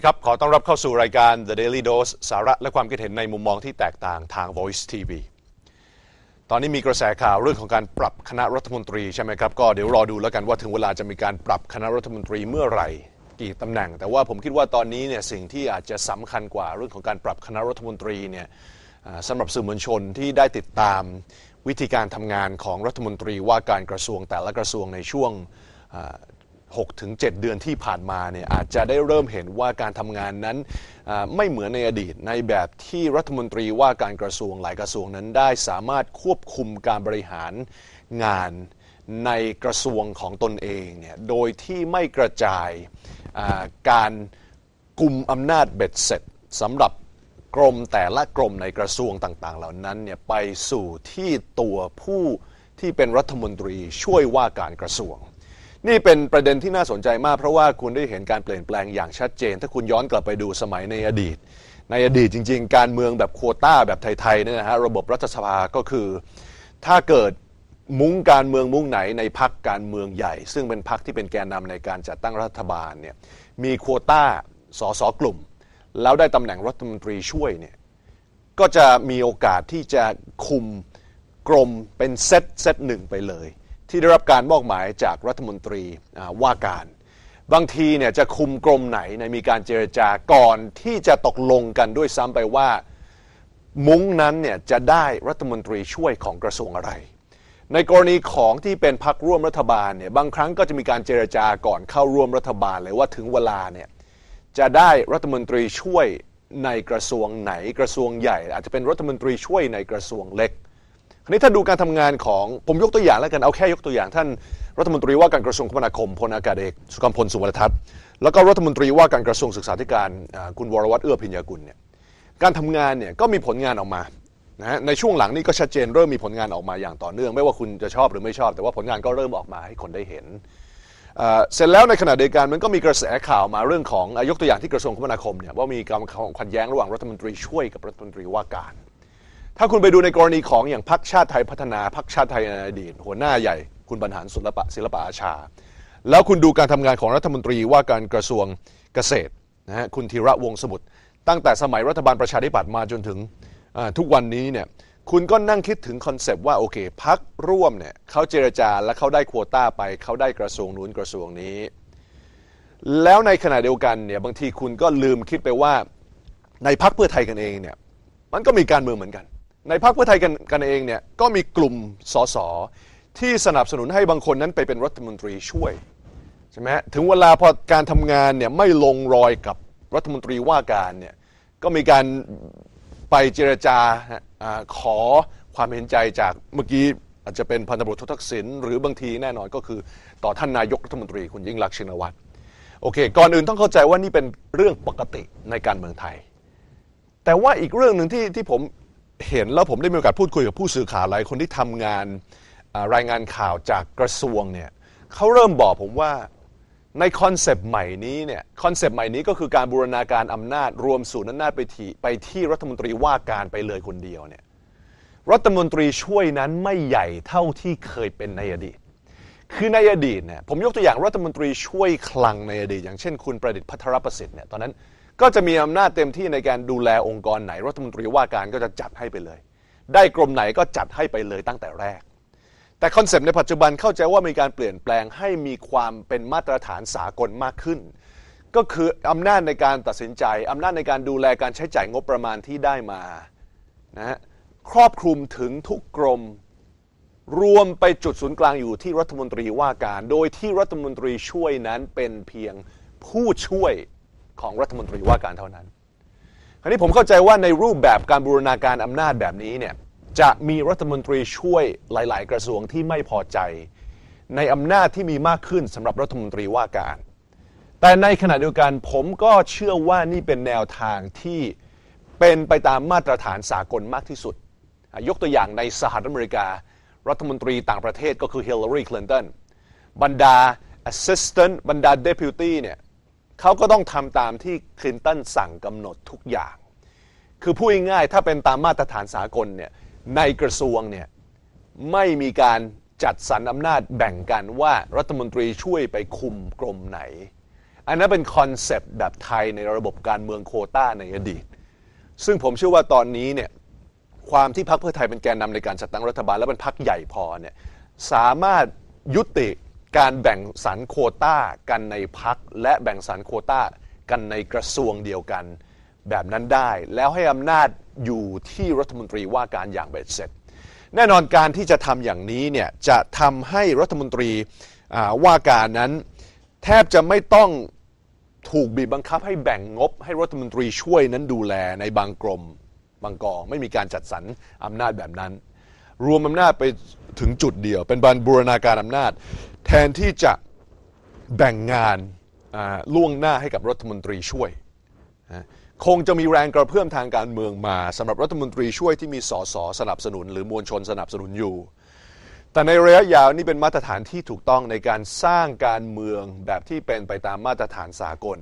วัสดีครับ ขอต้อนรับเข้าสู่รายการ The Daily Dose สาระและความคิดเห็นในมุมมองที่แตกต่างทาง Voice TV ตอนนี้มีกระแสข่าวเรื่องของการปรับคณะรัฐมนตรีใช่ไหมครับ ก็เดี๋ยวรอดูแล้วกันว่าถึงเวลาจะมีการปรับคณะรัฐมนตรีเมื่อไหร่ กี่ตำแหน่ง แต่ว่าผมคิดว่าตอนนี้เนี่ยสิ่งที่อาจจะสำคัญกว่าเรื่องของการปรับคณะรัฐมนตรีเนี่ยสำหรับสื่อมวลชนที่ได้ติดตามวิธีการทำงานของรัฐมนตรีว่าการกระทรวงแต่ละกระทรวงในช่วง 6ถึง7เดือนที่ผ่านมาเนี่ยอาจจะได้เริ่มเห็นว่าการทำงานนั้นไม่เหมือนในอดีตในแบบที่รัฐมนตรีว่าการกระทรวงหลายกระทรวงนั้นได้สามารถควบคุมการบริหารงานในกระทรวงของตนเองเนี่ยโดยที่ไม่กระจายการกลุ่มอำนาจเบ็ดเสร็จสำหรับกรมแต่ละกรมในกระทรวงต่างๆ เหล่านั้นเนี่ยไปสู่ที่ตัวผู้ที่เป็นรัฐมนตรีช่วยว่าการกระทรวง นี่เป็นประเด็นที่น่าสนใจมาก เพราะว่าคุณได้เห็นการเปลี่ยนแปลงอย่างชัดเจน ถ้าคุณย้อนกลับไปดูสมัยในอดีต ในอดีตจริง ๆ การเมืองแบบโควต้าแบบไทยๆเนี่ยนะฮะระบบรัฐสภาก็คือ ถ้าเกิดมุ้งการเมืองมุ้งไหนในพักการเมืองใหญ่ ซึ่งเป็นพักที่เป็นแกนนำในการจัดตั้งรัฐบาลเนี่ยมีโควต้าสสกลุ่ม แล้วได้ตำแหน่งรัฐมนตรีช่วยเนี่ยก็จะมีโอกาสที่จะคุมกรมเป็นเซตเซตหนึ่งไปเลย ที่ได้รับการมอบหมายจากรัฐมนตรีว่าการ บางทีเนี่ยจะคุมกรมไหนเนมีการเจรจาก่อนที่จะตกลงกันด้วยซ้ำไปว่า มุ้งนั้นเนี่ยจะได้รัฐมนตรีช่วยของกระทรวงอะไร ในกรณีของที่เป็นพักร่วมรัฐบาลเนี่ยบางครั้งก็จะมีการเจรจาก่อนเข้าร่วมรัฐบาลเลยว่าถึงเวลาเนี่ยจะได้รัฐมนตรีช่วยในกระทรวงไหนกระทรวงใหญ่ อาจจะเป็นรัฐมนตรีช่วยในกระทรวงเล็ก คราวนี้ถ้าดูการทำงานของผมยกตัวอย่างแล้วกันเอาแค่ยกตัวอย่าง ท่านรัฐมนตรีว่าการกระทรวงคมนาคมพลอากาศเอกสุกัมพลสุวรรณทัศน์แล้วก็รัฐมนตรีว่าการกระทรวงศึกษาธิการคุณวรวัตรเอื้อพิญญากุลเนี่ยการทำงานเนี่ยก็มีผลงานออกมานะในช่วงหลังนี่ก็ชัดเจนเริ่มมีผลงานออกมาอย่างต่อเนื่อง ไม่ว่าคุณจะชอบหรือไม่ชอบ แต่ว่าผลงานก็เริ่มออกมาให้คนได้เห็นเสร็จแล้วในขณะเดียวกันมันก็มีกระแสข่าวมาเรื่องของยกตัวอย่างที่กระทรวงคมนาคมเนี่ยว่ามีการขัดแย้งระหว่างรัฐมนตรีช่วยกับรัฐมนตรีว่าการ ถ้าคุณไปดูในกรณีของอย่างพรรคชาติไทยพัฒนาพรรคชาติไทยในอดีตหัวหน้าใหญ่ คุณบรรหารศิลปะศิลปะอาชา แล้วคุณดูการทำงานของรัฐมนตรีว่าการกระทรวงเกษตรนะฮะคุณธีระวงศ์สมุทรตั้งแต่สมัยรัฐบาลประชาธิปัตย์มาจนถึงทุกวันนี้เนี่ยคุณก็นั่งคิดถึงคอนเซปต์ว่าโอเคพักร่วมเนี่ยเขาเจรจาและเขาได้ควต้าไปเขาได้กระทรวงนู้นกระทรวงนี้ แล้วในขณะเดียวกันเนี่ยบางทีคุณก็ลืมคิดไปว่าในพักเพื่อไทยกันเองเนี่ยมันก็มีการเมืองเหมือนกัน ในพักเพื่อไทยกันกันเองเนี่ยก็มีกลุ่มสสที่สนับสนุนให้บางคนนั้นไปเป็นรัฐมนตรีช่วยใช่ไหมถึงเวลาพอการทำงานเนี่ยไม่ลงรอยกับรัฐมนตรีว่าการเนี่ยก็มีการไปเจรจาอขอความเห็นใจจากเมื่อกี้อาจจะเป็นพันตำรวจททักษิณหรือบางทีแน่นอนก็คือต่อท่านนายกรัฐมนตรีคุณยิ่งรักษณ์ชินวัตรโอเค ก่อนอื่นต้องเข้าใจว่านี่เป็นเรื่องปกติในการเมืองไทย แต่ว่าอีกเรื่องหนึ่งที่ที่ผม เห็นแล้วผมได้มีโอกาสพูดคุยกับผู้สื่อข่าวหลายคนที่ทำงานอ่ารายงานข่าวจากกระทรวงเนี่ยเขาเริ่มบอกผมว่าในคอนเซปต์ใหม่นี้เนี่ยคอนเซปต์ใหม่นี้ก็คือการบูรณาการอำนาจรวมศูนย์อำนาจไปที่ไปที่รัฐมนตรีว่าการไปเลยคนเดียวเนี่ยรัฐมนตรีช่วยนั้นไม่ใหญ่เท่าที่เคยเป็นในอดีต คือในอดีตเนี่ยผมยกตัวอย่างรัฐมนตรีช่วยคลังในอดีต อย่างเช่นคุณประดิษฐ์พัทรประสิทธิ์เนี่ยตอนนั้น ก็จะมีอำนาจเต็มที่ในการดูแลองค์กรไหน รัฐมนตรีว่าการก็จะจัดให้ไปเลย ได้กรมไหนก็จัดให้ไปเลยตั้งแต่แรก แต่คอนเซปต์ในปัจจุบันเข้าใจว่ามีการเปลี่ยนแปลงให้มีความเป็นมาตรฐานสากลมากขึ้น ก็คืออำนาจในการตัดสินใจอำนาจในการดูแลการใช้จ่ายงบประมาณที่ได้มานะฮะครอบคลุมถึงทุกกรมรวมไปจุดศูนย์กลางอยู่ที่รัฐมนตรีว่าการ โดยที่รัฐมนตรีช่วยนั้นเป็นเพียงผู้ช่วย ของรัฐมนตรีว่าการเท่านั้น คราวนี้ผมเข้าใจว่าในรูปแบบการบูรณาการอำนาจแบบนี้เนี่ยจะมีรัฐมนตรีช่วยหลาย ๆ กระทรวงที่ไม่พอใจ ในอำนาจที่มีมากขึ้นสำหรับรัฐมนตรีว่าการ แต่ในขณะเดียวกันผมก็เชื่อว่านี่เป็นแนวทางที่เป็นไปตามมาตรฐานสากลมากที่สุด ยกตัวอย่างในสหรัฐอเมริกา รัฐมนตรีต่างประเทศก็คือฮิลลารีคลินตันบรรดา assistant บรรดา deputy เนี่ย เขาก็ต้องทำตามที่คลินตันสั่งกำหนดทุกอย่าง คือพูดง่ายๆถ้าเป็นตามมาตรฐานสากลเนี่ยในกระทรวงเนี่ยไม่มีการจัดสรรอำนาจแบ่งกันว่ารัฐมนตรีช่วยไปคุมกรมไหน อันนั้นเป็นคอนเซปต์แบบไทยในระบบการเมืองโคต้าในอดีต ซึ่งผมเชื่อว่าตอนนี้เนี่ยความที่พรรคเพื่อไทยเป็นแกนนำในการจัดตั้งรัฐบาล และเป็นพรรคใหญ่พอเนี่ยสามารถยุติ การแบ่งสรรโคต้ากันในพรรคและแบ่งสรรโคต้ากันในกระทรวงเดียวกันแบบนั้นได้ แล้วให้อำนาจอยู่ที่รัฐมนตรีว่าการอย่างเบ็ดเสร็จ แน่นอนการที่จะทำอย่างนี้เนี่ยจะทำให้รัฐมนตรีว่าการนั้นแทบจะไม่ต้องถูกบีบบังคับให้แบ่งงบให้รัฐมนตรีช่วยนั้นดูแลในบางกรมบางกอง ไม่มีการจัดสรรอำนาจแบบนั้น รวมอำนาจไปถึงจุดเดียว เป็นการบูรณาการอำนาจ แทนที่จะแบ่งงานล่วงหน้าให้กับรัฐมนตรีช่วย คงจะมีแรงกระเพื่อมทางการเมืองมาสำหรับรัฐมนตรีช่วยที่มีสสสนับสนุน หรือมวลชนสนับสนุนอยู่ แต่ในระยะยาวนี่เป็นมาตรฐานที่ถูกต้องในการสร้างการเมืองแบบที่เป็นไปตามมาตรฐานสากล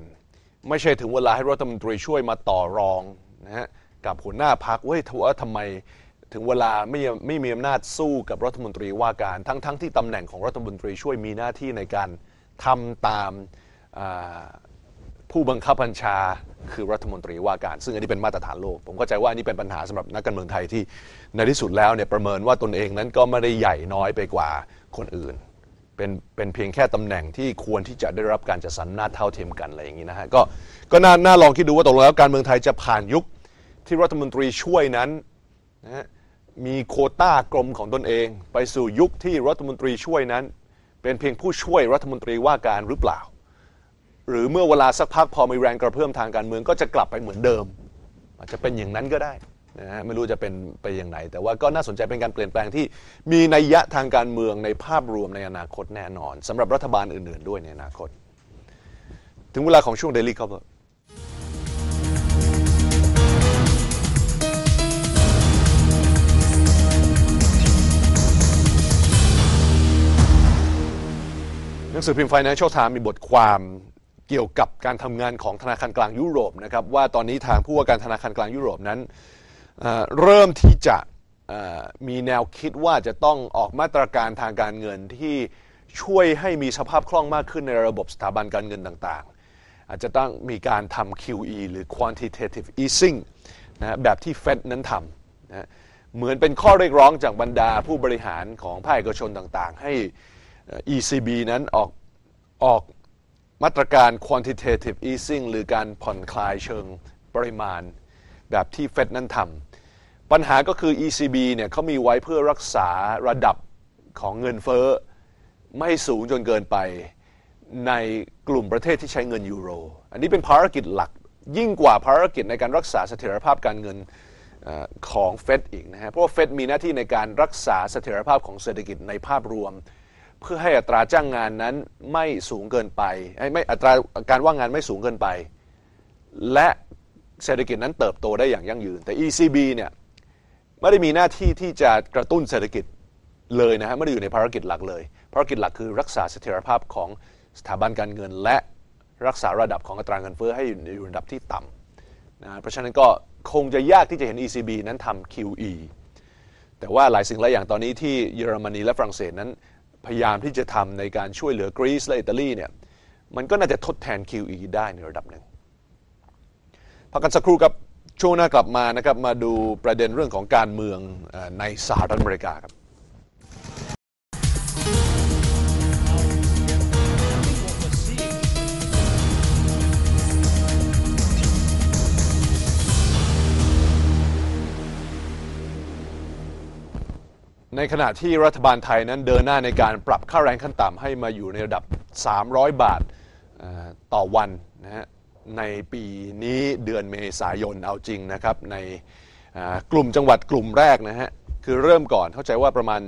ไม่ใช่ถึงเวลาให้รัฐมนตรีช่วยมาต่อรองนะฮะกับหัวหน้าพักเว้ยว่าทำไม ถึงเวลาไม่ไม่มีอำนาจสู้กับรัฐมนตรีว่าการ ทั้งทั้งที่ตำแหน่งของรัฐมนตรีช่วยมีหน้าที่ในการทำตามผู้บังคับบัญชาคือรัฐมนตรีว่าการ ซึ่งอันนี้เป็นมาตรฐานโลก ผมเข้าใจว่าอันี่เป็นปัญหาสำหรับนักการเมืองไทยที่ในที่สุดแล้วเนี่ยประเมินว่าตนเองนั้นก็ไม่ได้ใหญ่น้อยไปกว่าคนอื่น เป็นเป็นเพียงแค่ตำแหน่งที่ควรที่จะได้รับการจัดสรรหน้าเท่าเทียมกันอะไรอย่างนี้นะฮะก็ก็น่าน่าลองคิดดูว่าตกลงแล้วการเมืองไทยจะผ่านยุคที่รัฐมนตรีช่วยนั้นนะฮะ มีโคต้ากรมของตนเอง ไปสู่ยุคที่รัฐมนตรีช่วยนั้น เป็นเพียงผู้ช่วยรัฐมนตรีว่าการหรือเปล่า หรือเมื่อเวลาสักพักพอมีแรงกระเพื่อมทางการเมืองก็จะกลับไปเหมือนเดิม อาจจะเป็นอย่างนั้นก็ได้นะฮะไม่รู้จะเป็นไปอย่างไรแต่ว่าก็น่าสนใจเป็นการเปลี่ยนแปลงที่มีนัยยะทางการเมืองในภาพรวมในอนาคตแน่นอนสำหรับรัฐบาลอื่น ๆ ด้วยในอนาคต ถึงเวลาของช่วง Daily Cover นังสือพิมพ์ Financial Times มีบทความเกี่ยวกับการทำงานของธนาคารกลางยุโรปนะครับว่าตอนนี้ทางผู้ว่าการธนาคารกลางยุโรปนั้นเริ่มที่จะมีแนวคิดว่าจะต้องออกมาตรการทางการเงินที่ช่วยให้มีสภาพคล่องมากขึ้นในระบบสถาบันการเงินต่างๆ อาจจะต้องมีการทำ QE หรือ quantitative easing นะแบบที่เฟดนั้นทำนะเหมือนเป็นข้อเรียกร้องจากบรรดาผู้บริหารของภาคเอกชนต่างๆ ให้ ECB นั้นออกออกมาตรการ quantitative easing หรือการผ่อนคลายเชิงปริมาณ แบบที่เฟดนั้นทำปัญหาก็คือ ECB เนี่ยเขามีไว้เพื่อรักษาระดับของเงินเฟ้อ ไม่สูงจนเกินไปในกลุ่มประเทศที่ใช้เงินยูโร อันนี้เป็นภารกิจหลักยิ่งกว่าภารกิจในการรักษาเสถียรภาพการเงินของเฟดอีกนะฮะ เพราะว่าเฟดมีหน้าที่ในการรักษาเสถียรภาพของเศรษฐกิจในภาพรวม เพื่อให้อัตราจ้างงานนั้นไม่สูงเกินไปไม่อัตราการว่างงานไม่สูงเกินไป และเศรษฐกิจนั้นเติบโตได้อย่างยั่งยืน แต่ ECB เนี่ยไม่ได้มีหน้าที่ที่จะกระตุ้นเศรษฐกิจเลยนะฮะไม่ได้อยู่ในภารกิจหลักเลยภารกิจหลักคือรักษาเสถียรภาพของสถาบันการเงิน และรักษาระดับของอัตราเงินเฟ้อให้อยู่ในระดับที่ต่ำนะเพราะฉะนั้นก็คงจะยากที่จะเห็น ECB นั้นทำ QE แต่ว่าหลายสิ่งหลายอย่างตอนนี้ที่เยอรมนีและฝรั่งเศสนั้น พยายามที่จะทำในการช่วยเหลือกรีซและอิตาลีเนี่ยมันก็น่าจะทดแทน QE ได้ในระดับหนึ่งพักกันสักครู่ครับช่วงหน้ากลับมานะครับมาดูประเด็นเรื่องของการเมืองในสหรัฐอเมริกาครับ ในขณะที่รัฐบาลไทยนั้นเดินหน้าในการปรับค่าแรงขั้นต่ำให้มาอยู่ในระดับ 300 บาทต่อวันนะฮะในปีนี้เดือนเมษายนเอาจริงนะครับ ในกลุ่มจังหวัดกลุ่มแรกนะฮะคือเริ่มก่อนเข้าใจว่าประมาณ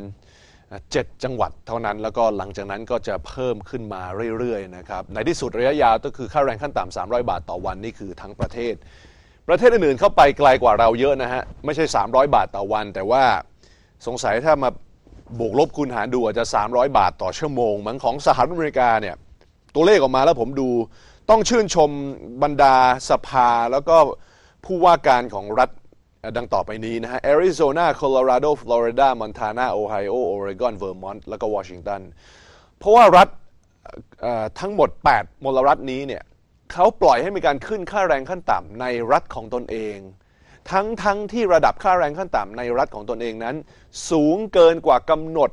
7 จังหวัดเท่านั้น แล้วก็หลังจากนั้นก็จะเพิ่มขึ้นมาเรื่อยๆนะครับในที่สุดระยะยาวก็คือค่าแรงขั้นต่ำ300 บาทต่อวันนี่คือทั้งประเทศ ประเทศอื่นๆเข้าไปไกลกว่าเราเยอะนะฮะไม่ใช่ 300 บาทต่อวัน แต่ว่า สงสัยถ้ามาบวกลบคูณหารดูอาจจะ 300 บาทต่อชั่วโมงมันของสหรัฐอเมริกาเนี่ยตัวเลขออกมาแล้วผมดูต้องชื่นชมบรรดาสภาแล้วก็ผู้ว่าการของรัฐดังต่อไปนี้นะฮะแอริโซนาโคโลราโดฟลอริดามอนตานาโอไฮโอโอเรกอนเวอร์มอนต์แล้วก็วอชิงตันเพราะว่ารัฐทั้งหมด 8 มลรัฐนี้เนี่ยเขาปล่อยให้มีการขึ้นค่าแรงขั้นต่ำในรัฐของตนเอง ทั้งทั้งที่ระดับค่าแรงขั้นต่ำในรัฐของตนเองนั้น สูงเกินกว่ากำหนด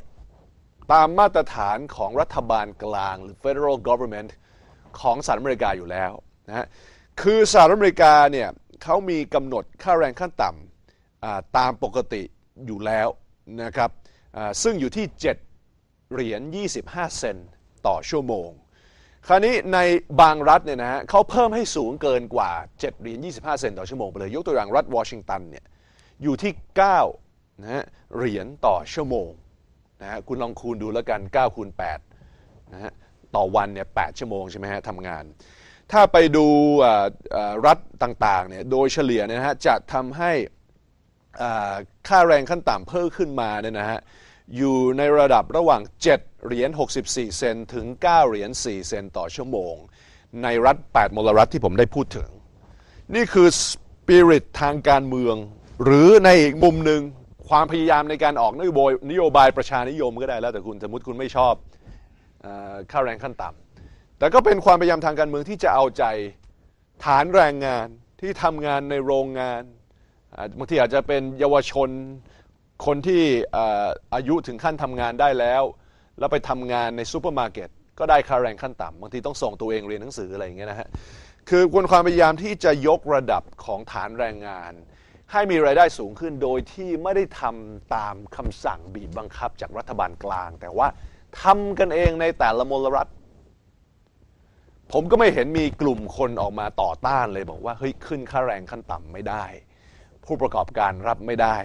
ตามมาตรฐานของรัฐบาลกลาง หรือ federal government ของสหรัฐอเมริกาอยู่แล้วนะฮะคือสหรัฐอเมริกาเนี่ยเขามีกำหนดค่าแรงขั้นต่ำตามปกติอยู่แล้วนะครับซึ่งอยู่ที่ 7 เหรียญ 25 เซนต์ต่อชั่วโมง คราวนี้ในบางรัฐเนี่ยนะฮะเขาเพิ่มให้สูงเกินกว่า 7 เหรียญ 25 เซนต์ต่อชั่วโมงไปเลย ยกตัวอย่างรัฐวอชิงตันเนี่ยอยู่ที่9นะฮะเหรียญต่อชั่วโมงนะฮะคุณลองคูณดูแล้วกัน9คูณ8นะฮะต่อวันเนี่ย8ชั่วโมงใช่ไหมฮะทำงาน ถ้าไปดูรัฐต่างๆเนี่ยโดยเฉลี่ยเนี่ยนะฮะจะทำให้ค่าแรงขั้นต่ำเพิ่มขึ้นมาเนี่ยนะฮะอยู่ในระดับระหว่าง 7 เหรียญ 64 เซนถึง 9 เหรียญ 4 เซนต่อชั่วโมง ในรัฐ 8 มลรัฐที่ผมได้พูดถึง นี่คือสปิริตทางการเมือง หรือในอีกมุมหนึ่งความพยายามในการออกนโยบายนโยบายประชานิยมก็ได้แล้วแต่คุณสมมติคุณไม่ชอบค่าแรงขั้นต่ำแต่ก็เป็นความพยายามทางการเมืองที่จะเอาใจฐานแรงงานที่ทำงานในโรงงานบางทีอาจจะเป็นเยาวชนคนที่อายุถึงขั้นทำงานได้แล้ว แล้วไปทำงานในซูเปอร์มาร์เก็ตก็ได้ค่าแรงขั้นต่ำบางทีต้องส่งตัวเองเรียนหนังสืออะไรอย่างเงี้ยนะฮะคือควรความพยายามที่จะยกระดับของฐานแรงงาน ให้มีรายได้สูงขึ้นโดยที่ไม่ได้ทำตามคำสั่งบีบบังคับจากรัฐบาลกลาง แต่ว่าทำกันเองในแต่ละมลรัฐ ผมก็ไม่เห็นมีกลุ่มคนออกมาต่อต้านเลยบอกว่าเฮ้ยขึ้นค่าแรงขั้นต่ำไม่ได้ ผู้ประกอบการรับไม่ได้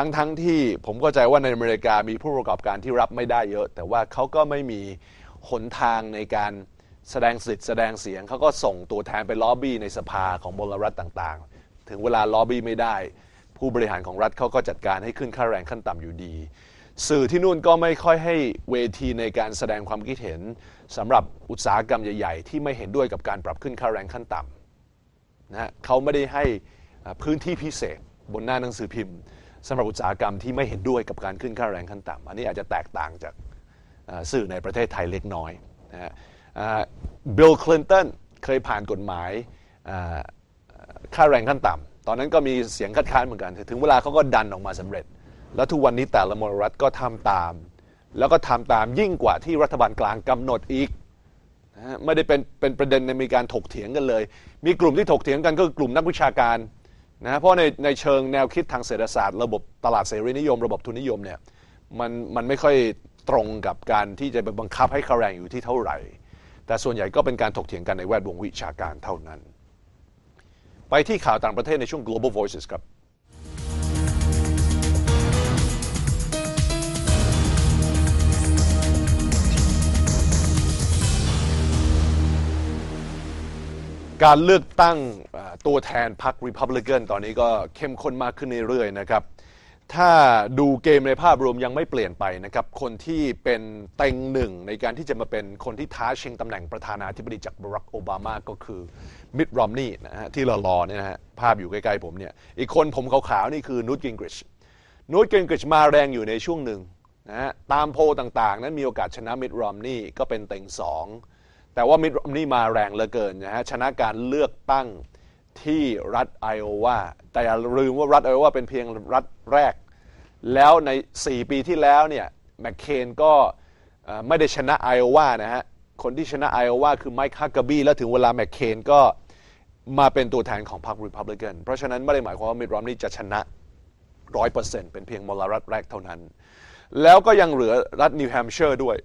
ทั้งๆทที่ผมเข้าใจว่าในอเมริกามีผู้ประกอบการที่รับไม่ได้เยอะ แต่ว่าเขาก็ไม่มีหนทางในการแสดงสิทธิ์แสดงเสียงเขาก็ส่งตัวแทนไปล็อบบี้ในสภาของมลรัฐต่างๆ ถึงเวลาล็อบบี้ไม่ได้ ผู้บริหารของรัฐเขาก็จัดการให้ขึ้นค่าแรงขั้นต่ำอยู่ดี สื่อที่นู่นก็ไม่ค่อยให้เวทีในการแสดงความคิดเห็นสำหรับอุตสาหกรรมใหญ่ ๆ ที่ไม่เห็นด้วยกับการปรับขึ้นค่าแรงขั้นต่ำนะเขาไม่ได้ให้พื้นที่พิเศษบนหน้าหนังสือพิมพ์ สำหรับอุตสาหกรรมที่ไม่เห็นด้วยกับการขึ้นค่าแรงขั้นต่ำอันนี้อาจจะแตกต่างจากสื่อในประเทศไทยเล็กน้อยนะฮะบิลคลินตันเคยผ่านกฎหมายค่าแรงขั้นต่ำตอนนั้นก็มีเสียงคัดค้านเหมือนกัน ถึงเวลาเขาก็ดันออกมาสำเร็จ แล้วทุกวันนี้แต่ละมลรัฐก็ทำตาม แล้วก็ทำตามยิ่งกว่าที่รัฐบาลกลางกำหนดอีกนะไม่ได้เป็นเป็นประเด็นในมีการถกเถียงกันเลย มีกลุ่มที่ถกเถียงกันก็คือกลุ่มนักวิชาการ นะเพราะในในเชิงแนวคิดทางเศรษฐศาสตร์ ระบบตลาดเสรีนิยม ระบบทุนนิยมเนี่ยมันมันไม่ค่อยตรงกับการที่จะไปบังคับให้ค่าแรงอยู่ที่เท่าไหร่ แต่ส่วนใหญ่ก็เป็นการถกเถียงกันในแวดวงวิชาการเท่านั้น ไปที่ข่าวต่างประเทศในช่วง global voices ครับ การเลือกตั้งตัวแทนพรรครีพับลิกันตอนนี้ก็เข้มข้นมากขึ้นเรื่อยๆนะครับ ถ้าดูเกมในภาพรวมยังไม่เปลี่ยนไปนะครับ คนที่เป็นเต็งหนึ่งในการที่จะมาเป็นคนที่ท้าชิงตำแหน่งประธานาธิบดีจากบรักโอบามาก็คือมิดรอมนี่นะฮะที่รอๆเนี่ยนะฮะภาพอยู่ใกล้ๆผมเนี่ย อีกคนผมขาวๆนี่คือนูตกิงกริชนูตกิงกริชมาแรงอยู่ในช่วงหนึ่งนะฮะตามโพต่างๆ นั้นมีโอกาสชนะมิดรอมนี่ก็เป็นเต็งสอง แต่ว่ามิดรมนี่มาแรงเหลือเกินนะฮะชนะการเลือกตั้งที่รัฐไอโอวาแต่อย่าลืมว่ารัฐไอโอวาเป็นเพียงรัฐแรก แล้วใน 4 ปีที่แล้วเนี่ยแมคเคนก็ไม่ได้ชนะไอโอวานะฮะคนที่ชนะไอโอวาคือไมค์ฮักกาบีแล้วถึงเวลาแมคเคนก็มาเป็นตัวแทนของพรรครีพับลิกันเพราะฉะนั้นไม่ได้หมายความว่ามิดรอมนี่จะชนะร้อยเปอร์เซ็นต์เป็นเพียงมลรัฐแรกเท่านั้น แล้วก็ยังเหลือรัฐนิวแฮมเชอร์ด้วย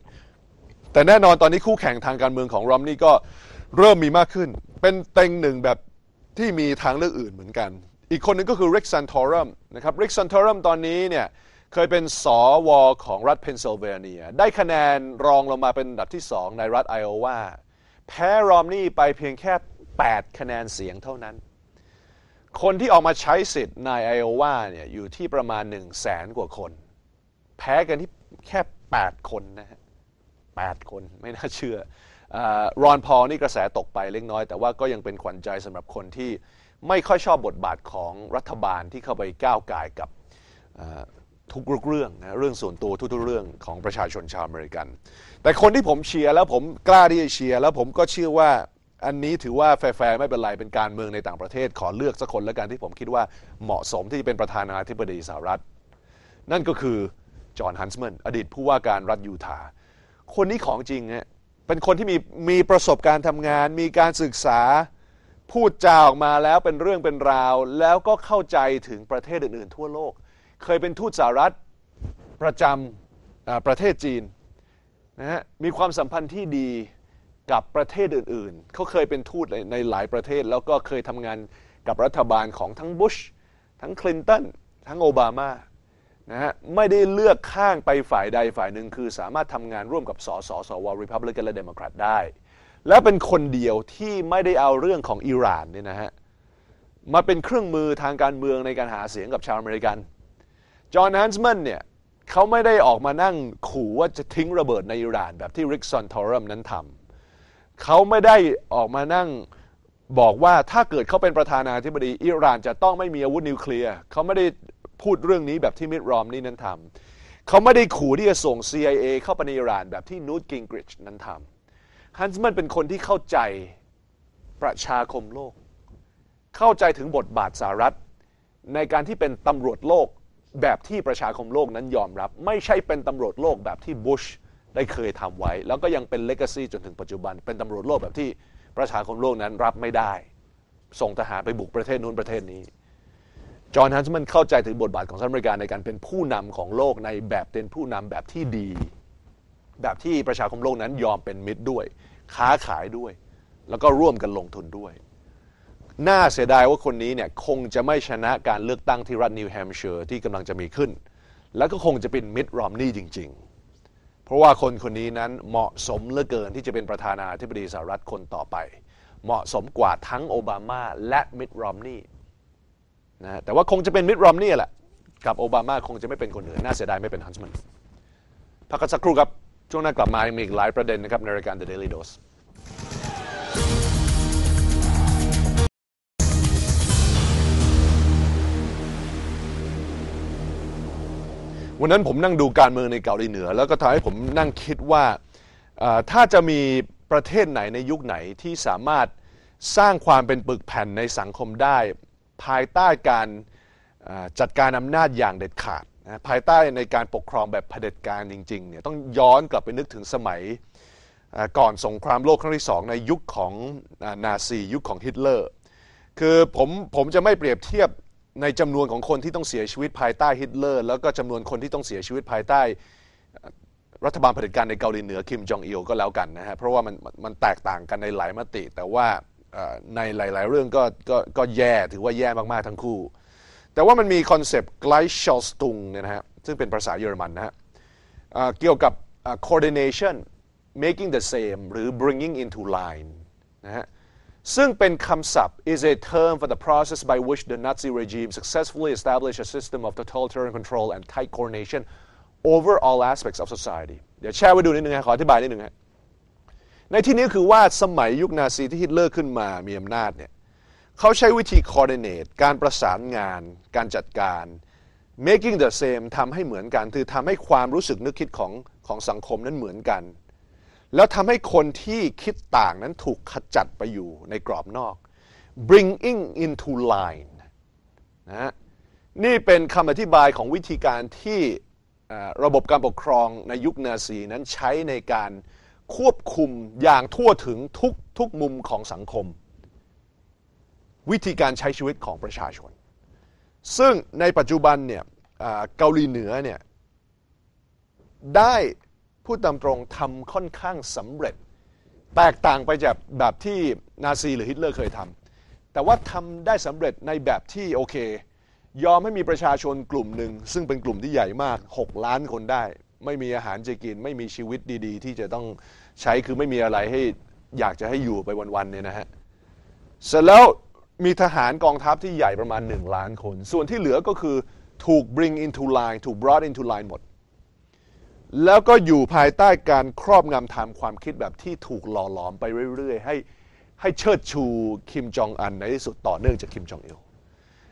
แต่แน่นอนตอนนี้คู่แข่งทางการเมืองของรอมนี่ก็เริ่มมีมากขึ้น เป็นเต็งหนึ่งแบบที่มีทางเลือกอื่นเหมือนกัน อีกคนหนึ่งก็คือริกซันทอรัมนะครับริกซันทอรัมตอนนี้เนี่ยเคยเป็นสวของรัฐเพนซิลเวเนีย ได้คะแนนรองลงมาเป็นอันดับที่สองในรัฐไอโอวาแพ้รอมนี่ไปเพียงแค่ 8 คะแนนเสียงเท่านั้น คนที่ออกมาใช้สิทธิ์ในไอโอวาเนี่ยอยู่ที่ประมาณ 1 0 0 0 0แสนกว่าคน แพ้กันที่แค่ 8 คนนะฮะ 8 คนไม่น่าเชื่อรอนพอนี่กระแสตกไปเล็กน้อย แต่ว่าก็ยังเป็นขวัญใจสำหรับคนที่ไม่ค่อยชอบบทบาทของรัฐบาลที่เข้าไปก้าวไก่กับทุกเรื่องนะเรื่องส่วนตัวทุกๆเรื่องของประชาชนชาวอเมริกัน แต่คนที่ผมเชียร์แล้วผมกล้าที่จะเชียร์แล้วผมก็เชื่อว่าอันนี้ถือว่าแฟร์ไม่เป็นไร เป็นการเมืองในต่างประเทศขอเลือกสักคนแล้วกันที่ผมคิดว่าเหมาะสมที่จะเป็นประธานาธิบดีสหรัฐ นั่นก็คือจอห์นฮันส์แมนอดีตผู้ว่าการรัฐยูทาห์ คนนี้ของจริงฮะเป็นคนที่มีมีประสบการณ์ทำงาน มีการศึกษาพูดจาออกมาแล้วเป็นเรื่องเป็นราว แล้วก็เข้าใจถึงประเทศอื่นๆ ทั่วโลก เคยเป็นทูตสหรัฐประจำประเทศจีนนะฮะมีความสัมพันธ์ที่ดีกับประเทศอื่นๆ เขาเคยเป็นทูตในในหลายประเทศ แล้วก็เคยทำงานกับรัฐบาลของทั้งบุชทั้งคลินตันทั้งโอบามา นะฮะไม่ได้เลือกข้างไปฝ่ายใดฝ่ายหนึ่งคือสามารถทำงานร่วมกับสสสวริพับลิกันและเดโมแครตได้ และเป็นคนเดียวที่ไม่ได้เอาเรื่องของอิหร่านเนี่ยนะฮะมาเป็นเครื่องมือทางการเมืองในการหาเสียงกับชาวอเมริกัน จอห์นฮันส์แมนเนี่ยเขาไม่ได้ออกมานั่งขู่ว่าจะทิ้งระเบิดในอิหร่านแบบที่ริกซอนทอรัมนั้นทำเขาไม่ได้ออกมานั่งบอกว่าถ้าเกิดเขาเป็นประธานาธิบดีอิหร่านจะต้องไม่มีอาวุธนิวเคลียร์เขาไม่ได้ พูดเรื่องนี้แบบที่มิตรรอมนี่นั้นทำเขาไม่ได้ขู่ที่จะส่ง CIA เข้าไปในอิหร่านแบบที่นูตกิงกริชนั้นทำฮันส์แมนเป็นคนที่เข้าใจประชาคมโลก เข้าใจถึงบทบาทสหรัฐ ในการที่เป็นตำรวจโลกแบบที่ประชาคมโลกนั้นยอมรับ ไม่ใช่เป็นตำรวจโลกแบบที่บุชได้เคยทำไว้ แล้วก็ยังเป็นเลก a ซีจนถึงปัจจุบัน เป็นตำรวจโลกแบบที่ประชาคมโลกนั้นรับไม่ได้ ส่งทหารไปบุกประเทศนู้นประเทศนี้ จอห์นฮันส์มันเข้าใจถึงบทบาทของสหรัฐอเมริกาในการเป็นผู้นำของโลกในแบบเป็นผู้นำแบบที่ดี แบบที่ประชาคมโลกนั้นยอมเป็นมิตรด้วย ค้าขายด้วย แล้วก็ร่วมกันลงทุนด้วย น่าเสียดายว่าคนนี้เนี่ยคงจะไม่ชนะการเลือกตั้งที่รัฐนิวแฮมป์เชอร์ที่กำลังจะมีขึ้น แล้วก็คงจะเป็นมิตรรอมนี่จริง ๆ เพราะว่าคนคนนี้นั้นเหมาะสมเหลือเกินที่จะเป็นประธานาธิบดีสหรัฐคนต่อไป เหมาะสมกว่าทั้งโอบามาและมิตรรอมนี่ นะฮะแต่ว่าคงจะเป็นมิตรรอมนี่แหละ กับโอบามาคงจะไม่เป็นคนอื่น น่าเสียดายไม่เป็นฮันส์มันพักกันสักครู่ครับ ช่วงหน้ากลับมายังมีอีกหลายประเด็นนะครับในรายการ The Daily Dose วันนั้นผมนั่งดูการเมืองในเกาหลีเหนือ แล้วก็ทำให้ผมนั่งคิดว่าถ้าจะมีประเทศไหนในยุคไหนที่สามารถสร้างความเป็นปึกแผ่นในสังคมได้ ภายใต้การจัดการอำนาจอย่างเด็ดขาดนะภายใต้ในการปกครองแบบเผด็จการจริงๆเนี่ยต้องย้อนกลับไปนึกถึงสมัยก่อนสงครามโลกครั้งที่สองในยุคของนาซียุคของฮิตเลอร์คือผมผมจะไม่เปรียบเทียบในจำนวนของคนที่ต้องเสียชีวิตภายใต้ฮิตเลอร์ แล้วก็จำนวนคนที่ต้องเสียชีวิตภายใต้รัฐบาลเผด็จการในเกาหลีเหนือคิมจองอิลก็แล้วกันนะฮะเพราะว่ามันมันแตกต่างกันในหลายมติ แต่ว่า ในหลาย ๆ เรื่องก็ก็ก็แย่ถือว่าแย่มาก ๆ ทั้งคู่ แต่ว่ามันมีคอนเซปต์ Gleichschaltung เนี่ยนะฮะซึ่งเป็นภาษาเยอรมันนะฮะเกี่ยวกับ coordination making the same หรือ bringing into line นะฮะซึ่งเป็นคำศัพท์ is a term for the process by which the Nazi regime successfully established a system of totalitarian control and tight coordination over all aspects of society เดี๋ยวแชร์ไว้ดูนิดนึงฮะขออธิบายนิดนึงฮะ ในที่นี้คือว่าสมัยยุคนาซีที่ฮิตเลอร์ขึ้นมามีอำนาจเนี่ยเขาใช้วิธี coordinate การประสานงาน การจัดการ making the same ทำให้เหมือนกัน คือทำให้ความรู้สึกนึกคิดของของสังคมนั้นเหมือนกัน แล้วทำให้คนที่คิดต่างนั้นถูกขจัดไปอยู่ในกรอบนอก bringing into line นะนี่เป็นคำอธิบายของวิธีการที่ระบบการปกครองในยุคนาซีนั้นใช้ในการ ควบคุมอย่างทั่วถึงทุกทุกมุมของสังคม วิธีการใช้ชีวิตของประชาชน ซึ่งในปัจจุบันเนี่ยเกาหลีเหนือเนี่ยได้พูดตามตรงทำค่อนข้างสำเร็จ แตกต่างไปจากแบบที่นาซีหรือฮิตเลอร์เคยทำแต่ว่าทำได้สำเร็จในแบบที่โอเค ยอมให้มีประชาชนกลุ่มหนึ่ง ซึ่งเป็นกลุ่มที่ใหญ่มาก 6 ล้านคนได้ ไม่มีอาหารจะกิน ไม่มีชีวิตดีๆ ที่จะต้องใช้คือไม่มีอะไรให้อยากจะให้อยู่ไปวันๆเนี่ยนะฮะเสร็จแล้วมีทหารกองทัพที่ใหญ่ประมาณ 1 ล้านคน ส่วนที่เหลือก็คือถูก bring into line ถูก brought into line หมด แล้วก็อยู่ภายใต้การครอบงำทางความคิดแบบที่ถูกหล่อหลอมไปเรื่อยๆ ให้ให้เชิดชูคิมจองอันในที่สุดต่อเนื่องจากคิมจองอิล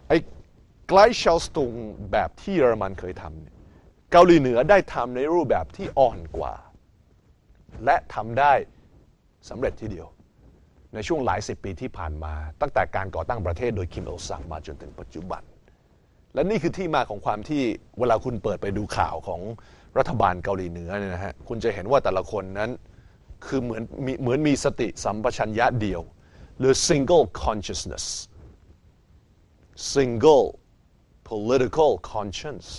ไอ้ไกลเชลสตุงแบบที่เยอรมันเคยทำเนี่ย เกาหลีเหนือได้ทำในรูปแบบที่อ่อนกว่า และทำได้สำเร็จทีเดียว ในช่วงหลายสิบปีที่ผ่านมา ตั้งแต่การก่อตั้งประเทศโดยคิมอิลซังมาจนถึงปัจจุบัน และนี่คือที่มาของความที่เวลาคุณเปิดไปดูข่าวของรัฐบาลเกาหลีเหนือเนี่ยนะฮะคุณจะเห็นว่าแต่ละคนนั้นคือเหมือนมีเหมือนมีสติสัมปชัญญะเดียว หรือ single consciousness single political conscience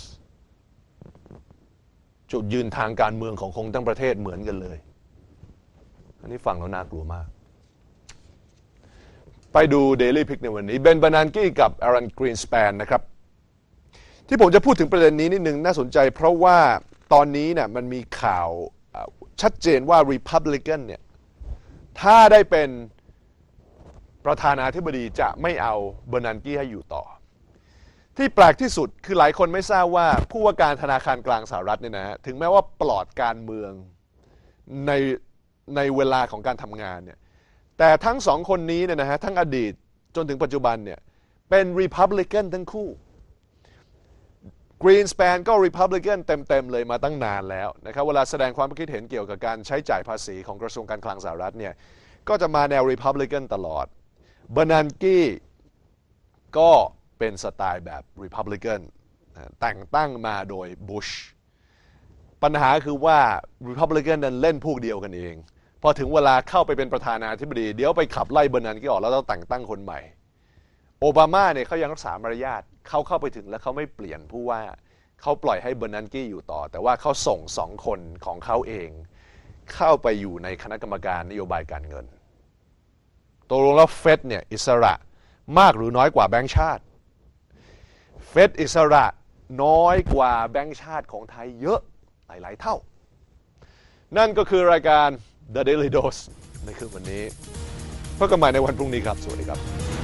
จุดยืนทางการเมืองของคนทั้งประเทศเหมือนกันเลย อันนี้ฟังแล้วน่ากลัวมาก ไปดู Daily Pick ในวันนี้เบนบานันกี้กับอารันกรีนส p ปนนะครับ ที่ผมจะพูดถึงประเด็นนี้นิดนึงน่าสนใจ เพราะว่าตอนนี้เนี่ยมันมีข่าวชัดเจนว่า Republican เนี่ยถ้าได้เป็นประธานาธิบดีจะไม่เอาเบอร์นันกี้ให้อยู่ต่อ ที่แปลกที่สุดคือหลายคนไม่ทราบว่าผู้ว่าการธนาคารกลางสหรัฐเนี่ยนะฮะถึงแม้ว่าปลอดการเมืองในในเวลาของการทำงานเนี่ยแต่ทั้งสองคนนี้เนี่ยนะฮะทั้งอดีตจนถึงปัจจุบันเนี่ยเป็น Republican ทั้งคู่ Greenspan ก็ Republican เต็ม ๆ เลยมาตั้งนานแล้วนะครับเวลาแสดงความคิดเห็นเกี่ยวกับการใช้จ่ายภาษีของกระทรวงการคลังสหรัฐเนี่ยก็จะมาแนว Republican ตลอดบานันกี้ก็ เป็นสไตล์แบบ Republican นแต่งตั้งมาโดย Bush ปัญหาคือว่า Republican นั้นเล่นพวกเดียวกันเอง พอถึงเวลาเข้าไปเป็นประธานาธิบดี เดี๋ยวไปขับไล่เบอร์นันกี้ออกแล้วต้องแต่งตั้งคนใหม่ โอบามาเนี่ยเขายังรักษามารยาทเขาเข้าไปถึงแล้วเขาไม่เปลี่ยนผู้ว่าเขาปล่อยให้เบอร์นันกี้อยู่ต่อ แต่ว่าเขาส่งสองคนของเขาเอง เข้าไปอยู่ในคณะกรรมการนโยบายการเงินตกลงแล้วเฟดเนี่ยอิสระมากหรือน้อยกว่าแบงก์ชาติ เฟดอิสระน้อยกว่าแบงก์ชาติของไทยเยอะหลาย ๆ เท่า นั่นก็คือรายการ The Daily Dose ในคืนวันนี้พบกันใหม่ในวันพรุ่งนี้ครับ สวัสดีครับ